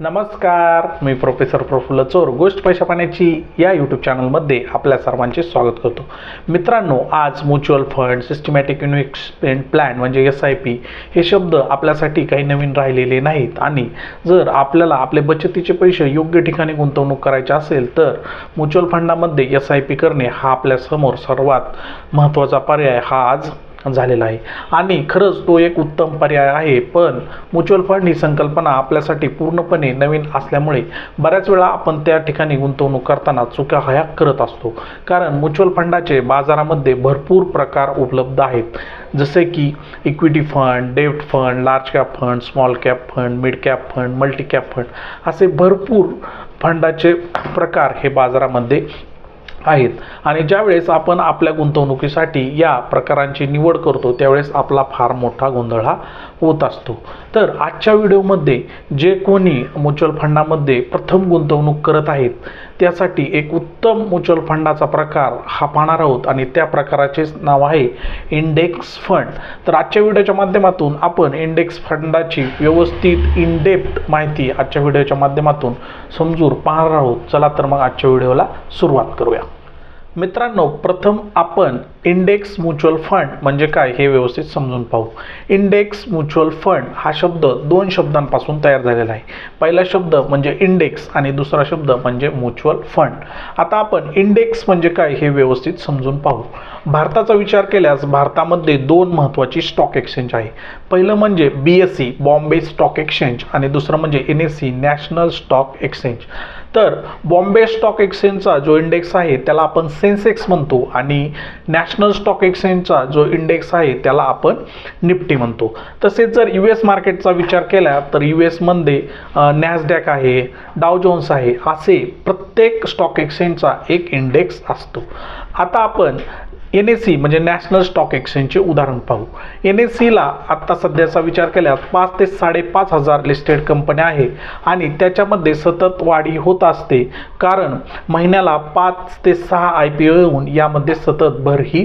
नमस्कार मी प्रोफेसर प्रफुल्ल चोर गोष्ट पैशा पाण्याची या यूट्यूब चॅनलमध्ये आपल्या सर्वांचे स्वागत करतो. मित्रांनो आज mutual fund systematic investment plan म्हणजे एस आय पी हे शब्द आपल्यासाठी काही नवीन राहिलेले नाहीत. आणि जर आपल्याला आपले बचतीचे पैसे योग्य ठिकाणी गुंतवणूक करायचे असेल तर म्युच्युअल फंडामध्ये एस आय पी करणे हा आपल्यासमोर सर्वात महत्त्वाचा पर्याय हा आज झालेला आहे. आणि खरंच तो एक उत्तम पर्याय आहे पण म्युच्युअल फंड ही संकल्पना आपल्यासाठी पूर्णपणे नवीन असल्यामुळे बऱ्याच वेळा आपण त्या ठिकाणी गुंतवणूक करताना चुका ह्या करत असतो. कारण म्युच्युअल फंडाचे बाजारामध्ये भरपूर प्रकार उपलब्ध आहेत. जसे की इक्विटी फंड डेब्ट fund large cap fund small cap fund mid cap fund multi cap fund असे भरपूर फंडाचे प्रकार हे बाजारामध्ये आहेत. आणि ज्यावेळेस आपण आपल्या गुंतवणुकीसाठी या प्रकारांची निवड करतो त्यावेळेस आपला फार मोठा गोंधळ हा होत असतो. तर आजच्या व्हिडिओमध्ये जे कोणी म्युच्युअल फंडामध्ये प्रथम गुंतवणूक करत आहेत त्यासाठी एक उत्तम म्युच्युअल फंडाचा प्रकार हा पाहणार आहोत. आणि त्या प्रकाराचेच नाव आहे इंडेक्स फंड. तर आजच्या व्हिडिओच्या माध्यमातून आपण इंडेक्स फंडाची व्यवस्थित इनडेप्थ माहिती आजच्या व्हिडिओच्या माध्यमातून समजूर पाहणार आहोत. चला तर मग आजच्या व्हिडिओला सुरुवात करूया. मित्रांनो प्रथम आपण इंडेक्स म्युच्युअल फंड म्हणजे काय हे व्यवस्थित समजून पाहू. इंडेक्स म्युच्युअल फंड हा शब्द दोन शब्दांपासून तयार झालेला आहे. पहिला शब्द म्हणजे इंडेक्स आणि दुसरा शब्द म्हणजे म्युच्युअल फंड आता आपण इंडेक्स म्हणजे काय हे व्यवस्थित समजून पाहू. भारताचा विचार केल्यास भारतामध्ये दोन महत्त्वाची स्टॉक एक्सचेंज आहे. पहिलं म्हणजे B S E Bombay stock exchange आणि दुसरं म्हणजे N S E national stock exchange तर बॉम्बे स्टॉक एक्सचेंजचा जो इंडेक्स आहे त्याला आपण सेन्सेक्स म्हणतो आणि नॅशनल स्टॉक एक्सचेंजचा जो इंडेक्स आहे त्याला आपण निफ्टी म्हणतो. तसेच जर यू एस मार्केटचा विचार केला तर यू एसमध्ये नॅसडॅक आहे डाव जोन्स आहे असे प्रत्येक स्टॉक एक्सचेंजचा एक इंडेक्स असतो. आता आपण एन एस सी म्हणजे नॅशनल स्टॉक एक्सचेंजचे उदाहरण पाहू. एन एस सीला आत्ता सध्याचा विचार केल्यास पाच ते साडेपाच हजार लिस्टेड कंपन्या आहे आणि त्याच्यामध्ये सतत वाढी होत असते. कारण महिन्याला पाच ते सहा आय पी ओ येऊन यामध्ये सतत भर ही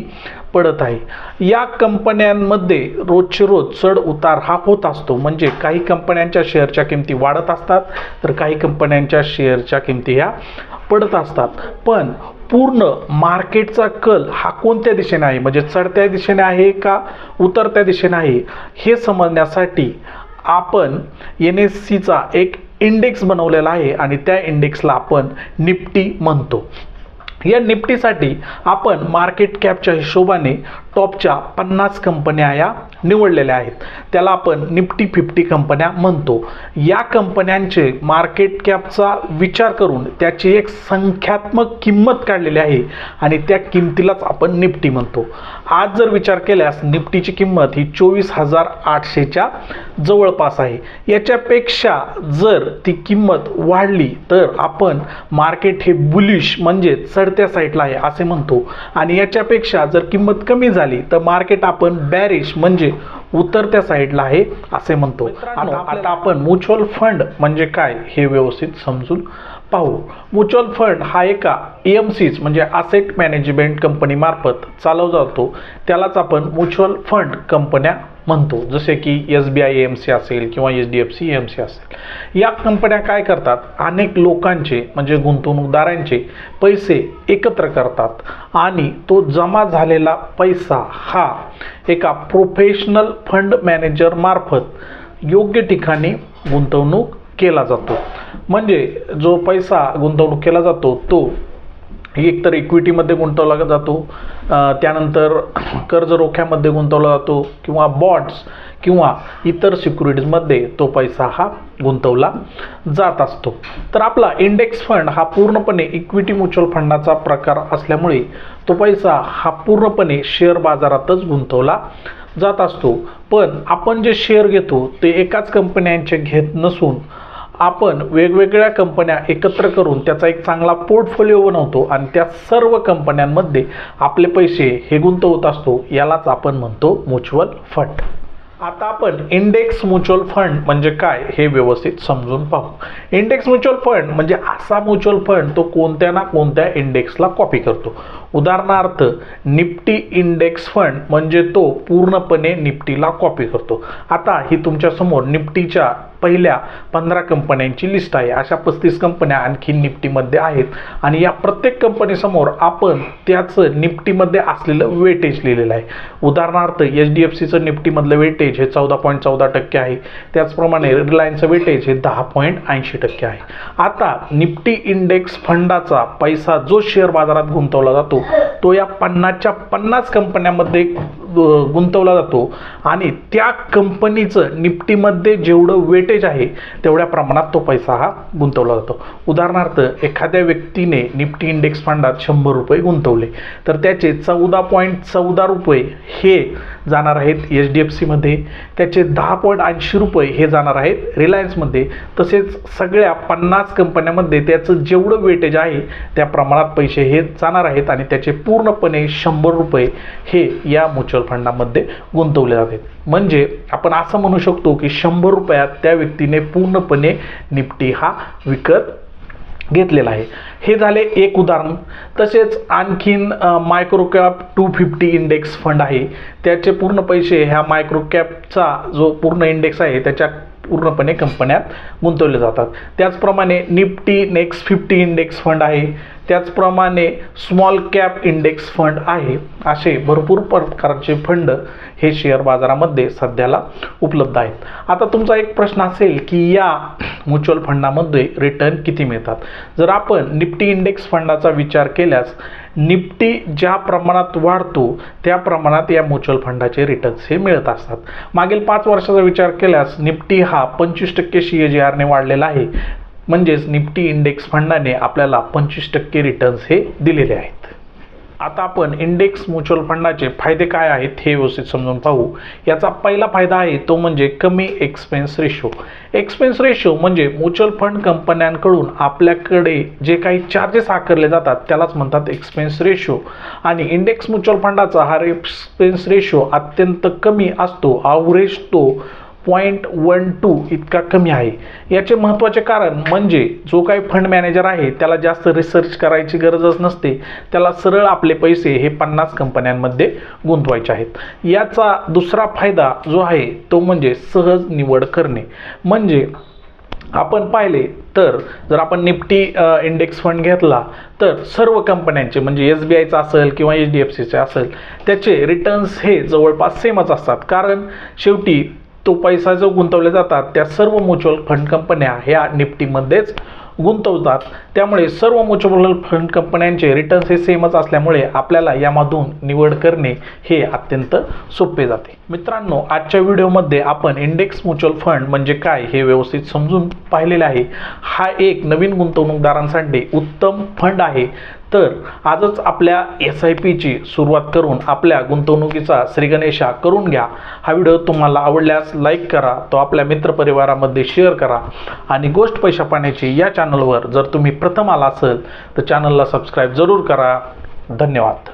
पडत आहे. या कंपन्यांमध्ये रोजचे रोज चढ उतार हा होत असतो. म्हणजे काही कंपन्यांच्या शेअरच्या किमती वाढत असतात तर काही कंपन्यांच्या शेअरच्या किमती ह्या पडत असतात. पण पूर्ण मार्केटचा कल हा कोणत्या दिशेने आहे? म्हणजे चढत्या दिशेने आहे का उतरत्या दिशेने आहे? हे समजण्यासाठी आपण एन एस सीचा एक इंडेक्स बनवलेला आहे आणि त्या इंडेक्सला आपण निफ्टी म्हणतो. या निफ्टीसाठी आपण मार्केट कॅपच्या हिशोबाने टॉपच्या पन्नास कंपन्या या निवडलेल्या आहेत. त्याला आपण निफ्टी फिफ्टी कंपन्या म्हणतो. या कंपन्यांचे मार्केट कॅपचा विचार करून त्याची एक संख्यात्मक किंमत काढलेली आहे आणि त्या किमतीलाच आपण निफ्टी म्हणतो. आज जर विचार केल्यास निफ्टीची किंमत ही चोवीस हजार आठशेच्या जवळपास आहे. याच्यापेक्षा जर ती किंमत वाढली तर आपण मार्केट हे बुलिश म्हणजे चढत्या साईडला आहे असे म्हणतो. आणि याच्यापेक्षा जर किंमत कमी झाली तर मार्केट आपण बॅरिश म्हणजे उतरत्या साईडला आहे असे म्हणतो. आता आपण म्युच्युअल फंड म्हणजे काय हे व्यवस्थित समजून पाहू. म्युच्युअल फंड हा एका ए एम सीज म्हणजे असेट मॅनेजमेंट कंपनीमार्फत चालवला जातो. त्यालाच आपण म्युच्युअल फंड कंपन्या म्हणतो. जसे की S B I M C असेल किंवा H D F C M C असेल. या कंपन्या काय करतात? अनेक लोकांचे म्हणजे गुंतवणूकदारांचे पैसे एकत्र करतात आणि तो जमा झालेला पैसा हा एका प्रोफेशनल फंड मॅनेजरमार्फत योग्य ठिकाणी गुंतवणूक केला जातो. म्हणजे जो पैसा गुंतवणूक केला जातो तो एकतर इक्विटीमध्ये गुंतवला जातो. त्यानंतर कर्ज रोख्यामध्ये गुंतवला जातो किंवा बॉन्ड्स किंवा इतर सिक्युरिटीजमध्ये तो पैसा हा गुंतवला जात असतो. तर आपला इंडेक्स फंड हा पूर्णपणे इक्विटी म्युच्युअल फंडाचा प्रकार असल्यामुळे तो पैसा हा पूर्णपणे शेअर बाजारातच गुंतवला जात असतो. पण आपण जे शेअर घेतो ते एकाच कंपन्यांचे घेत नसून आपण वेगवेगळ्या कंपन्या एकत्र करून त्याचा एक चांगला पोर्टफोलिओ बनवतो आणि त्या सर्व कंपन्यांमध्ये आपले पैसे हे गुंतवत असतो यालाच आपण म्हणतो म्युच्युअल फंड. आता आपण इंडेक्स म्युच्युअल फंड म्हणजे काय हे व्यवस्थित समजून पाहू. इंडेक्स म्युच्युअल फंड म्हणजे असा म्युच्युअल फंड तो कोणत्या ना कोणत्या इंडेक्सला कॉपी करतो. उदाहरणार्थ निफ्टी इंडेक्स फंड म्हणजे तो पूर्णपणे निफ्टीला कॉपी करतो. आता ही तुमच्यासमोर निफ्टीच्या पहिल्या पंधरा कंपन्यांची लिस्ट आहे. अशा पस्तीस कंपन्या आणखी निफ्टीमध्ये आहेत. आणि या प्रत्येक कंपनीसमोर आपण त्याचं निफ्टीमध्ये असलेलं वेटेज लिहिलेलं आहे. उदाहरणार्थ एच डी एफ सीचं निफ्टीमधलं वेटेज हे चौदा पॉईंट चौदा टक्के आहे. त्याचप्रमाणे रिलायन्सचं वेटेज हे दहा पॉईंट ऐंशी टक्के आहे. आता निफ्टी इंडेक्स फंडाचा पैसा जो शेअर बाजारात गुंतवला जातो तो या पन्नासच्या पन्नास कंपन्यांमध्ये गुंतवला जातो. आणि त्या कंपनीचं निफ्टीमध्ये जेवढं वेटेज आहे तेवढ्या प्रमाणात तो पैसा हा गुंतवला जातो. उदाहरणार्थ एखाद्या व्यक्तीने निफ्टी इंडेक्स फंडात शंभर रुपये गुंतवले. तर त्याचे चौदा पॉईंट चौदा रुपये हे जाणार आहेत एच डी एफ सीमध्ये त्याचे दहा पॉईंट ऐंशी रुपये हे जाणार आहेत रिलायन्समध्ये. तसेच सगळ्या पन्नास कंपन्यामध्ये त्याचं जेवढं वेटेज आहे त्या प्रमाणात पैसे हे जाणार आहेत आणि त्याचे पूर्णपणे शंभर रुपये हे या म्युच्युअल फंडामध्ये गुंतवले जाते. म्हणजे आपण असं म्हणू शकतो की शंभर रुपयात त्या व्यक्तीने पूर्णपणे निफ्टी हा विकत घेतलेला आहे. हे झाले एक उदाहरण. तसेच आणखीन microcap two fifty index fund आहे. त्याचे पूर्ण पैसे ह्या मायक्रोकॅपचा जो पूर्ण इंडेक्स आहे त्याच्या पूर्णपणे कंपन्यात गुंतवले जातात. त्याचप्रमाणे Nifty next fifty index fund आहे. त्याचप्रमाणे स्मॉल कॅप इंडेक्स फंड आहे. असे भरपूर प्रकारचे फंड हे शेअर बाजारामध्ये सध्याला उपलब्ध आहेत. आता तुमचा एक प्रश्न असेल की या म्युच्युअल फंडामध्ये रिटर्न किती मिळतात? जर आपण निफ्टी इंडेक्स फंडाचा विचार केल्यास निफ्टी ज्या प्रमाणात वाढतो त्या प्रमाणात या म्युच्युअल फंडाचे रिटर्न्स हे मिळत असतात. मागील पाच वर्षाचा विचार केल्यास निफ्टी हा पंचवीस टक्के सी ए जी आरने वाढलेला आहे. म्हणजेच निफ्टी इंडेक्स फंडाने आपल्याला पंचवीस टक्के रिटर्न्स हे दिलेले आहेत. आता आपण इंडेक्स म्युच्युअल फंडाचे फायदे काय आहेत हे व्यवस्थित समजून पाहू. याचा पहिला फायदा आहे तो म्हणजे कमी एक्सपेन्स रेशो एक्सपेन्स रेशो म्हणजे म्युच्युअल फंड कंपन्यांकडून आपल्याकडे जे काही चार्जेस आकारले जातात त्यालाच म्हणतात एक्सपेन्स रेशो आणि इंडेक्स म्युच्युअल फंडाचा हा एक्सपेन्स रेशो अत्यंत कमी असतो ॲव्हरेज तो पॉईंट वन टू इतका कमी आहे. याचे महत्त्वाचे कारण म्हणजे जो काही फंड मॅनेजर आहे त्याला जास्त रिसर्च करायची गरजच नसते. त्याला सरळ आपले पैसे हे पन्नास कंपन्यांमध्ये गुंतवायचे आहेत. याचा दुसरा फायदा जो आहे तो म्हणजे सहज निवड करणे. म्हणजे आपण पाहिले तर जर आपण निफ्टी इंडेक्स फंड घेतला तर सर्व कंपन्यांचे म्हणजे एस बी आयचा असेल किंवा एच डी एफ सीचे असेल त्याचे रिटर्न्स हे जवळपास सेमच असतात. कारण शेवटी तो पैसा जो गुंतवले जातात त्या सर्व म्युच्युअल फंड कंपन्या ह्या निफ्टीमध्येच गुंतवतात. त्यामुळे सर्व म्युच्युअल फंड कंपन्यांचे रिटर्न्स हे सेमच असल्यामुळे आपल्याला यामधून निवड करणे हे अत्यंत सोपे जाते. मित्रांनो आजच्या व्हिडिओमध्ये आपण इंडेक्स म्युच्युअल फंड म्हणजे काय हे व्यवस्थित समजून पाहिलेले आहे. हा एक नवीन गुंतवणूकदारांसाठी उत्तम फंड आहे. तर आजच आपल्या एस आय पीची सुरुवात करून आपल्या गुंतवणुकीचा श्रीगणेशा करून घ्या. हा व्हिडिओ तुम्हाला आवडल्यास लाईक करा तो आपल्या मित्रपरिवारामध्ये शेअर करा आणि गोष्ट पैशा पाण्याची या चॅनलवर जर तुम्ही प्रथम आला असेल तर चॅनलला सबस्क्राईब जरूर करा. धन्यवाद.